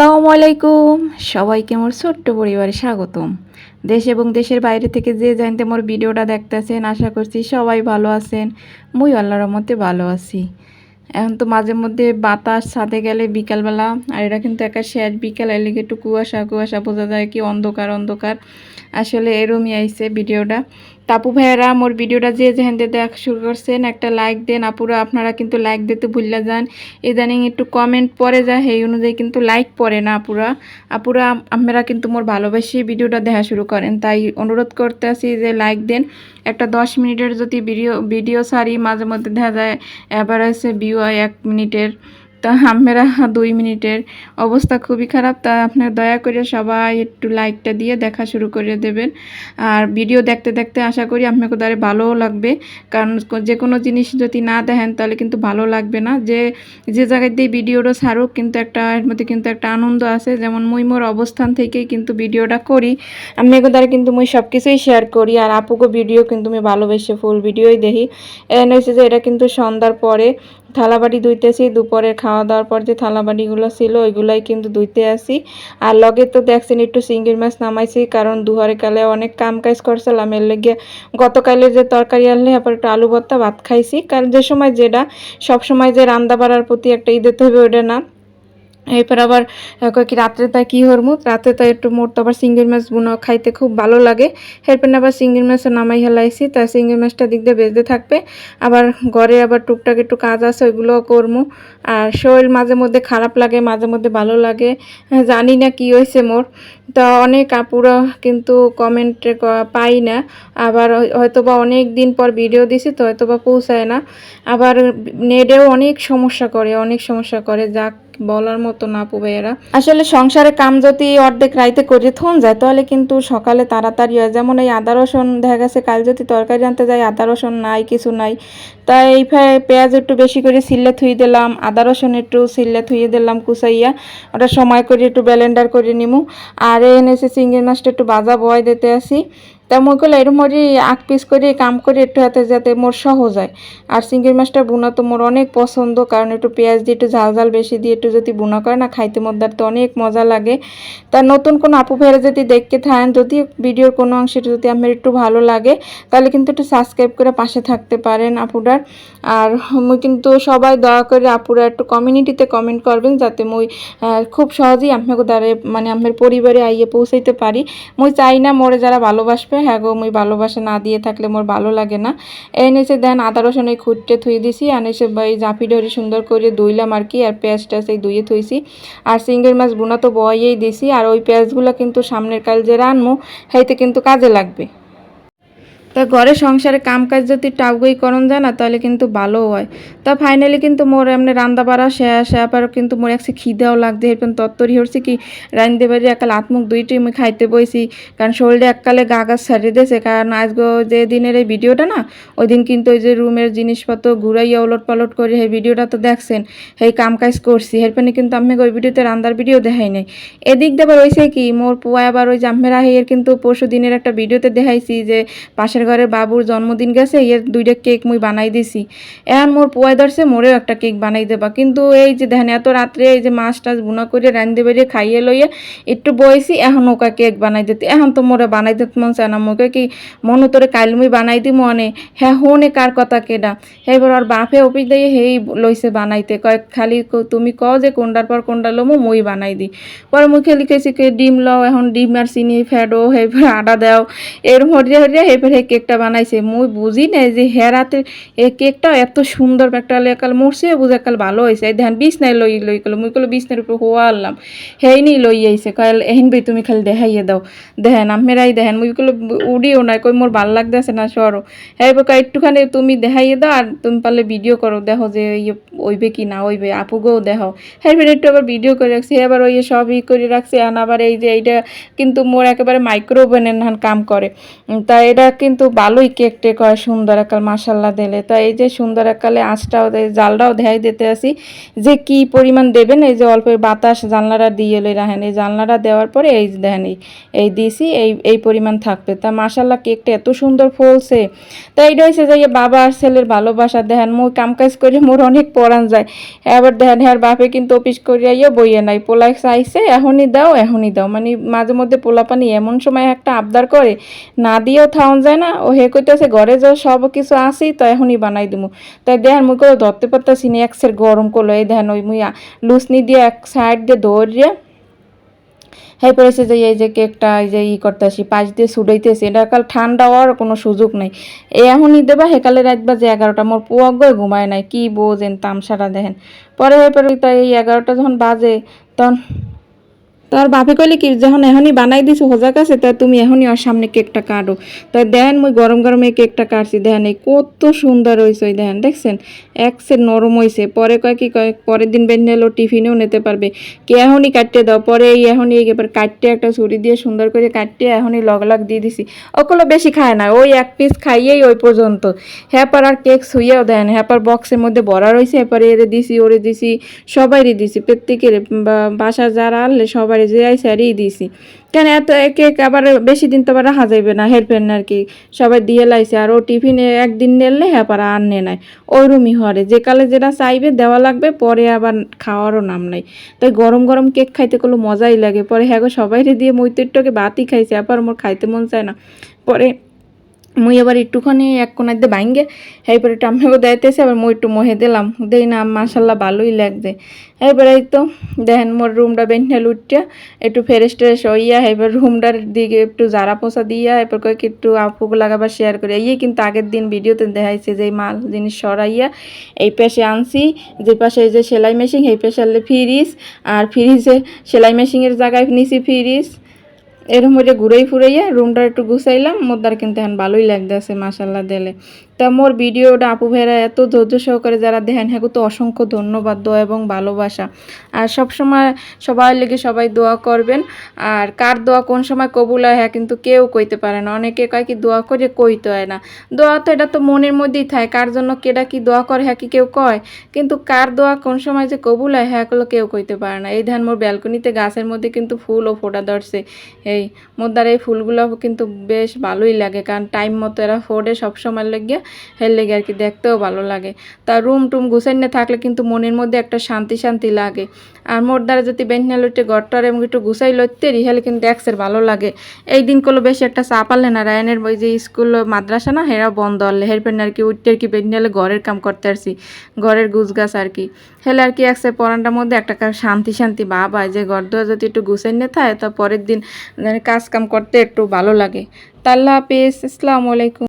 আসসালামু আলাইকুম। সবাইকে আমার ছোট্ট পরিবারে স্বাগতম। দেশ এবং দেশের বাইরে থেকে যে জানতে আমার ভিডিওটা দেখতেছেন, আশা করছি সবাই ভালো আছেন। মুই আল্লাহর মতে ভালো আছি। এখন তো মাঝে মধ্যে বাতাস ছাদে গেলে বিকালবেলা, আর এটা কিন্তু একটা শেষ বিকাল এর লিগে একটু কুয়াশা কুয়াশা বোঝা যায় কি অন্ধকার অন্ধকার। আসলে এরমই আইছে ভিডিওটা। তাপু ভাইয়েরা, মোর ভিডিওটা যে যেখান থেকে দেখা শুরু করছেন, একটা লাইক দেন। আপুরা, আপনারা কিন্তু লাইক দিতে ভুললে যান। ইদানিং একটু কমেন্ট পরে যায়, সেই অনুযায়ী কিন্তু লাইক পড়ে না আপুরা। আপুরা, আপনারা কিন্তু মোর ভালোবাসি ভিডিওটা দেখা শুরু করেন। তাই অনুরোধ করতে আসি যে লাইক দেন। একটা দশ মিনিটের যদি ভিডিও ভিডিও সারি, মাঝে মধ্যে দেখা যায় আছে ভিউ হয় এক মিনিটের। তা আমরা দুই মিনিটের অবস্থা খুবই খারাপ, তা আপনার দয়া করে সবাই একটু লাইকটা দিয়ে দেখা শুরু করে দেবেন। আর ভিডিও দেখতে দেখতে আশা করি আপনাকে দ্বারা ভালোও লাগবে, কারণ যে কোনো জিনিস যদি না দেখেন তাহলে কিন্তু ভালো লাগবে না। যে যে জায়গায় দিয়ে ভিডিওটা ছাড়ুক কিন্তু একটা, এর মধ্যে কিন্তু একটা আনন্দ আছে, যেমন মুই মোর অবস্থান থেকেই কিন্তু ভিডিওটা করি। আপনাকে দ্বারা কিন্তু মুই সব কিছুই শেয়ার করি, আর আপুকে ভিডিও কিন্তু আমি ভালোবেসে ফুল ভিডিওই দেখি। এনে হচ্ছে যে এটা কিন্তু সন্ধ্যার পরে থালাবাটি ধুইতেছি দুপুরের খাওয়া দাওয়ার পর যে থালাবাটিগুলো ছিল ওইগুলাই কিন্তু ধুইতে আসি। আর লগে তো দেখছেন একটু সিঙ্গির মাছ নামাইছি, কারণ দুহারে কালে অনেক কাম কাজ করছিলাম, এর লেগে গতকালে যে তরকারি আনলে, আবার একটু আলু ভর্তা ভাত খাইছি। কারণ যে সময় যেটা সব সময় যে রান্না বাড়ার প্রতি একটা ঈদের তো হবে ওটা না। এরপর আবার আহ, কয় কি রাত্রে তাই কী হরমু? রাত্রে তাই একটু মোট আবার সিঙ্গেল মাছ বুনো খাইতে খুব ভালো লাগে। এরপর আবার সিঙ্গেল মাছ নামাই হেলাইছি তা সিঙ্গির মাছটা দিক দিয়ে বেজতে থাকবে। আবার ঘরে আবার টুকটাক একটু কাজ আছে ওইগুলোও করমু। আর শরীর মাঝে মধ্যে খারাপ লাগে মাঝে মধ্যে ভালো লাগে। জানি না কি হয়েছে মোর। তা অনেক আপুরা কিন্তু কমেন্টে পাই না। আবার হয়- হয়তো বা অনেক দিন পর ভিডিও দিছি তো হয়তো বা পৌঁছায় না। আবার নেটেও অনেক সমস্যা করে অনেক সমস্যা করে। যাক বলার মতো না পুবেরা আসলে সংসারে কাম যদি অর্ধেক রাইতে করে, থন যায়, তাহলে কিন্তু সকালে তাড়াতাড়ি হয়। যেমন এই আদা রসুন, দেখা গেছে কাল যদি তরকারি আনতে যাই, আদা রসুন নাই, কিছু নাই। তাই এই পেঁয়াজ একটু বেশি করে সিল্লে থুই দিলাম, আদা রসুন একটু সিল্লে থুয়ে দিলাম, কুচাইয়া। ওটা সময় করে একটু ব্লেন্ডার করে নিমু। আর এনেছে চিংড়ি মাছটা একটু বাজা বয় দিতে আসি। তা মই কইলে এরম মরি আগ পিস করে কাম করে একটু হাতে যাতে মোর সহজ হয়। আর চিংড়ি মাছটা বুনা তো মোর অনেক পছন্দ, কারণ একটু পেঁয়াজ দিয়ে একটু ঝাল ঝাল বেশি দিয়ে একটু যদি বুনা করে না, খাইতে মধ্যে তো অনেক মজা লাগে। তা নতুন কোনো আপু ফেরে যদি দেখতে থাকেন, যদি ভিডিওর কোনো অংশে যদি আমার একটু ভালো লাগে, তাহলে কিন্তু একটু সাবস্ক্রাইব করে পাশে থাকতে পারেন আপুটার। আর মুই কিন্তু সবাই দয়া করে আপুরা একটু কমিউনিটিতে কমেন্ট করবেন, যাতে মুই খুব সহজেই আপনাকে দ্বারা মানে আমার পরিবারে আইয়ে পৌঁছাইতে পারি। মুই চাই না মোরে যারা ভালোবাসবে হ্যাঁ গো, মুই ভালোবাসা না দিয়ে থাকলে মোর ভালো লাগে না। এই নিচে দেন আদা, রসুন ওই খুঁটতে থুই দিছি আর নিচে এই জাপি ডরি সুন্দর করে ধুইলাম আর কি, আর পেঁয়াজটা সেই ধুয়ে থুইছি। আর সিঙ্গের মাছ বোনা তো বয়েই দিছি, আর ওই পেঁয়াজগুলো কিন্তু সামনের কাল যে রানমো, সেইতে কিন্তু কাজে লাগবে। তা ঘরে সংসারে কাম কাজ যদি টাউগই করন যায় না, তাহলে কিন্তু ভালো হয়। তা ফাইনালি কিন্তু মোর এমনি রান্দা বাড়া শেষ আবার কিন্তু মোর একসে খিদেও লাগছে। এরপর তত্তরি হচ্ছে কি রান্ধতে পারি একাল আত্মুখ দুইটি আমি খাইতে বইছি। কারণ শরীরে এককালে গা গা ছাড়িয়ে দিয়েছে। কারণ আজগো যে দিনের এই ভিডিওটা না ওই দিন কিন্তু ওই যে রুমের জিনিসপত্র ঘুরাইয়া ওলট পালট করে সেই ভিডিওটা তো দেখছেন সেই কাম কাজ করছি। এরপরে কিন্তু আমি ওই ভিডিওতে রান্দার ভিডিও দেখাই নাই। এদিক দিয়ে আবার কি, মোর পুয়া আবার ওই জাম্মেরা হেয়ের কিন্তু পরশু দিনের একটা ভিডিওতে দেখাইছি যে পাশের ঘরের বাবুর জন্মদিন গেছে এর দুইটা কেক মুই বানাই দিছি। এখন মোর পুয়াই ধরছে, মোরেও একটা কেক বানাই দেবা। কিন্তু এই যে দেখেন, এত রাত্রে এই যে মাছ টাছ বুনা করে রান্ধতে বেরিয়ে খাইয়ে লইয়ে একটু বইছি, এখন ওকা কেক বানাই দিতে। এখন তো মোরে বানাই দিতে মন চায় না। মোকে কি মনে তোরে কাইল মুই বানাই দি মনে হ্যাঁ হোনে কার কথা কেডা? এবার ওর বাপে অফিস দিয়ে হেই লইছে বানাইতে। কয় খালি তুমি কও যে কোনটার পর কোনটা লমো, মই বানাই দি। পরে মুখে লিখেছি কে, ডিম লও, এখন ডিম আর চিনি ফেডো হেফে আটা দাও। এর হরিয়া হরিয়া হেফের হে কেকটা বানাইছে। মুই বুঝি নাই যে হেরাতে এই কেকটা এত সুন্দর একটা একাল মরছে, বুঝে একাল ভালো হয়েছে এই দেখেন বিছনায় লই লই গেলো। মুই কলো বিছনার উপর হোয়া আনলাম হেই নি লই আইছে, কয় এহিন বই তুমি খালি দেখাইয়ে দাও। দেখেন আমেরাই দেখেন, মুই কলো উড়িও নাই কই, মোর ভালো লাগতেছে না, সরো। হ্যাঁ কয় একটুখানি তুমি দেখাইয়ে দাও আর তুমি পারলে ভিডিও করো, দেখো যে ইয়ে ওইবে কি না ওইবে আপুগেও দেখো হ্যাঁ একটু আবার ভিডিও করে রাখছি এবার ওই সব ই করে রাখছি, আর আবার এই যে এইটা কিন্তু মোর একেবারে মাইক্রো ওভেনের কাম করে। তা এটা কিন্তু কিন্তু ভালোই কেক টেক হয়, সুন্দর একাল মাসাল্লাহ দিলে। তো এই যে সুন্দর একালে আঁচটাও জালটাও দেখাই দিতে আসি যে কি পরিমাণ দেবেন, এই যে অল্প বাতাস জানলাটা দিয়ে লই রাখেন। এই জানলাটা দেওয়ার পরে এই দেখেন, এই দিয়েছি এই এই পরিমাণ থাকবে। তা মাসাল্লাহ কেকটা এত সুন্দর ফলছে। তা এইটা হয়েছে যে বাবা আর ছেলের ভালোবাসা। দেখেন মোর কাম কাজ করে মোর অনেক পরান যায়। এবার দেখেন হ্যাঁ বাপে কিন্তু অফিস করিয়া ইয়ে বইয়ে নাই। পোলাই চাইছে, এখনই দাও এখনই দাও। মানে মাঝে মধ্যে পোলা পানি এমন সময় একটা আবদার করে, না দিয়েও থাউন যায় না ও হে কইতেছে, ঘরে যাও, সব কিছু আসি তো এখনই বানাই দিমু। তাই দেখেন মুই করে ধরতে পারতাছি না একসের গরম করল এই দেখেন ওই মুই লুসনি দিয়ে এক সাইড দিয়ে দৌড়িয়ে হ্যাঁ পড়েছে যে, এই যে কেকটা, এই যে ই করতেছি পাঁচ দিয়ে সুডাইতেছি এটা কাল ঠান্ডা হওয়ার কোনো সুযোগ নাই। এখনই দেবা হেকালে রাত বাজে এগারোটা। মোর পুয়াক গয় ঘুমায় নাই, কি বোঝেন তামসাটা দেখেন। পরে হয়ে পরে তাই এই এগারোটা যখন বাজে, তখন তার বাপে কইলে কি, যখন এখনই বানাই দিছো হোজা কাছে, তা তুমি এখনই ওর সামনে কেকটা কাটো। তাই দেন মুই গরম গরম এই কেকটা কাটছি দেখেন এই কত সুন্দর হয়েছে ওই দেখেন দেখছেন? এক সে নরম হয়েছে পরে কয় কি কয়, পরের দিন বেঁধে এলো টিফিনেও নিতে পারবে। কি এখনই কাটতে দাও, পরে এই এখনই এবার কাটতে একটা ছুরি দিয়ে সুন্দর করে কাটতে এখনই লগ লগ দিয়ে দিছি। ওগুলো বেশি খায় না, ওই এক পিস খাইয়েই ওই পর্যন্ত। হ্যাপার আর কেক শুইয়েও দেন হ্যাপার বক্সের মধ্যে ভরা রয়েছে এরপরে এরে দিছি, ওরে দিছি সবাইরই দিছি। প্রত্যেকের বাসা যারা আনলে সবারই যে আইসে ই দিছি। কেন এত কেক আবার বেশি দিন তো আবার রাখা যাইবে না হেরফেন আর কি। সবাই দিয়ে লাইছে আর ও টিফিনে একদিন নেলে পারা আর নে নাই। ওই হরে যে কালে যেটা চাইবে দেওয়া লাগবে, পরে আবার খাওয়ারও নাম নাই। তাই গরম গরম কেক খাইতে কোনো মজাই লাগে। পরে হ্যাঁ গো দিয়ে মৈত্রটাকে বাতি খাইছে, আবার মোর খাইতে মন চায় না। পরে মুই আবার একটুখানি এক কোনার দিয়ে ভাঙ্গে, এরপরে আমাকে দেয়তেছে আবার মুই একটু মহে দিলাম। দেই না মাসাল্লাহ ভালোই লাগছে। এরপরে এই তো, দেখেন মোর রুমটা বেঞ্চে লুটিয়া একটু ফ্রেশ ট্রেশ হইয়া এবার রুমটার দিকে একটু জারা পোষা দিয়া, এরপর কয়েক একটু আপুক লাগাবার শেয়ার করে। এই কিন্তু আগের দিন ভিডিওতে দেখাইছে যে মাল জিনিস সরাইয়া, এই পাশে আনছি, যে পাশে এই যে সেলাই মেশিন এই পাশে ফ্রিজ, আর ফ্রিজে সেলাই মেশিনের জায়গায় নিছি ফ্রিজ এরকম করে ঘুরেই ফুরাইয়া রুমটা একটু গুছাইলাম মোদ্দার কিন্তু এখন ভালোই লাগতেছে মাসাল্লাহ দিলে। তা মোর ভিডিওটা আপু ভাইরা এত ধৈর্য সহকারে যারা দেখেন হ্যাঁ তো অসংখ্য ধন্যবাদ, দোয়া এবং ভালোবাসা। আর সব সময় সবার লেগে সবাই দোয়া করবেন। আর কার দোয়া কোন সময় কবুল হয় হ্যাঁ কিন্তু কেউ কইতে পারে না। অনেকে কয় কি, দোয়া করে কইতে হয় না। দোয়া তো এটা তো মনের মধ্যেই থাকে, কার জন্য কেডা কি দোয়া করে হ্যাঁ কি কেউ কয়। কিন্তু কার দোয়া কোন সময় যে কবুল হয় হ্যাঁ গুলো কেউ কইতে পারে না। এই ধান মোর ব্যালকনিতে গাছের মধ্যে কিন্তু ফুল ও ফোটা ধরছে। এই মোদ্দার এই ফুলগুলো কিন্তু বেশ ভালোই লাগে, কারণ টাইম মতো এরা ফোড়ে সবসময় লেগে। হের লেগে আর কি দেখতেও ভালো লাগে। তা রুম টুম গুছাইনে থাকলে কিন্তু মনের মধ্যে একটা শান্তি শান্তি লাগে। আর মোর দ্বারা যদি বেঞ্চনা লইতে ঘরটার এবং একটু গুছাই লইতে, রিহেলে কিন্তু একসের ভালো লাগে। এই দিন দিনগুলো বেশি একটা চা পারলে না, রায়নের ওই যে স্কুল মাদ্রাসা না হেরা বন্ধ হলে হেরপেন আর কি উঠতে আর কি বেঞ্চনালে ঘরের কাম করতে আসছি ঘরের গুছ গাছ আর কি। হেলে আর কি একসে পরানটার মধ্যে একটা শান্তি শান্তি ভাব হয় যে ঘর দোয়া যদি একটু গুছাই নিয়ে থাকে, তা পরের দিন মানে কাজ কাম করতে একটু ভালো লাগে। তা আল্লাহ হাফিজ, আসসালামু আলাইকুম।